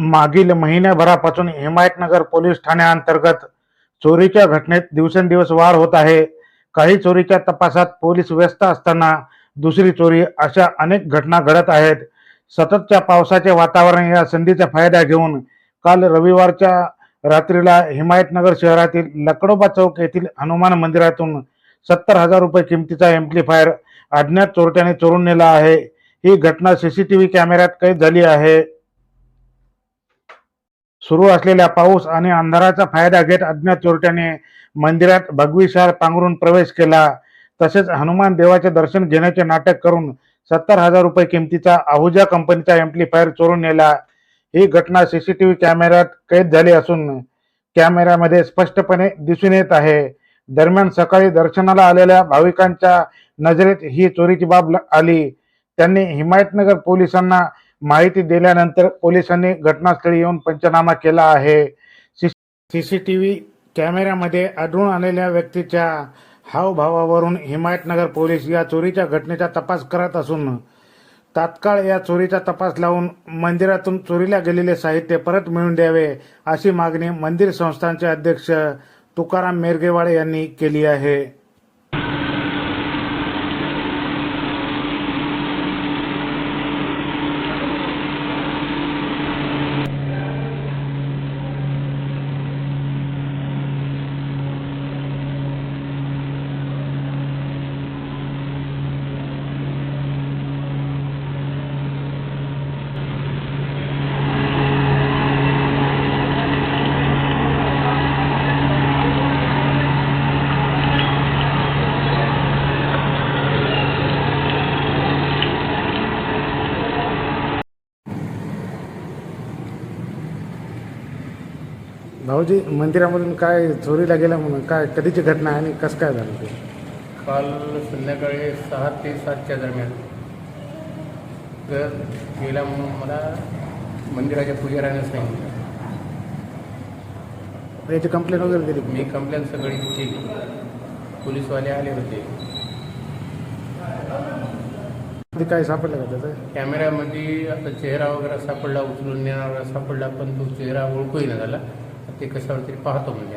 मागील महिन्याभरापासून हिमायतनगर पोलीस ठाण्याअंतर्गत चोरीच्या घटनेत दिवसेंदिवस वाढ होत आहे. काही चोरीच्या तपासात पोलीस व्यस्त असताना दुसरी चोरी अशा अनेक घटना घडत आहेत. सततच्या पावसाचे वातावरण या संधीचा फायदा घेऊन काल रविवारच्या रात्रीला हिमायतनगर शहरातील लकडोबा चौक येथील हनुमान मंदिरातून सत्तर हजार रुपये किमतीचा एम्प्लिफायर अज्ञात चोरट्याने चोरून नेला आहे. ही घटना सीसीटीव्ही कॅमेऱ्यात कैद झाली आहे. सुरू असलेल्या पाऊस आणि अंधाराचा फायदा घेत अज्ञात चोरट्याने मंदिरात भगवीसार पांघरून प्रवेश केला. तसेच हनुमान देवाचे दर्शन घेण्याचे नाटक करून सत्तर हजार रुपये किमतीचा आहुजा कंपनीचा एम्प्लिफायर चोरून नेला. ही घटना सीसीटीव्ही कॅमेऱ्यात कैद झाली असून कॅमेऱ्यामध्ये स्पष्टपणे दिसून येत आहे. दरम्यान सकाळी दर्शनाला आलेल्या भाविकांच्या नजरेत ही चोरीची बाब आली. त्यांनी हिमायतनगर पोलिसांना माहिती दिल्यानंतर पोलिसांनी घटनास्थळी येऊन पंचनामा केला आहे. सीसीटीव्ही कॅमेऱ्यामध्ये आढळून आलेल्या व्यक्तीच्या हावभावावरून हिमायतनगर पोलीस या चोरीच्या घटनेचा तपास करत असून तात्काळ या चोरीचा तपास लावून मंदिरातून चोरीला गेलेले साहित्य परत मिळवून द्यावे अशी मागणी मंदिर संस्थांचे अध्यक्ष तुकाराम मेरगेवाडे यांनी केली आहे. भाऊजी मंदिरामधून काय चोरीला गेला म्हणून काय कधीची घटना आहे आणि कसं काय झालं ते? काल संध्याकाळी सहा ते सातच्या दरम्यान तर गेला म्हणून मला मंदिराच्या पुजाऱ्याने सांगितलं. याची कंप्लेंट वगैरे दिली मी कंप्लेंट सगळी केली. पोलीसवाले आले होते. ते काय सापडलं का त्याचं? कॅमेऱ्यामध्ये आता चेहरा वगैरे सापडला उचलून नेणारा सापडला पण तो चेहरा ओळखूही ना झाला. ते कशावर तरी पाहतो म्हणजे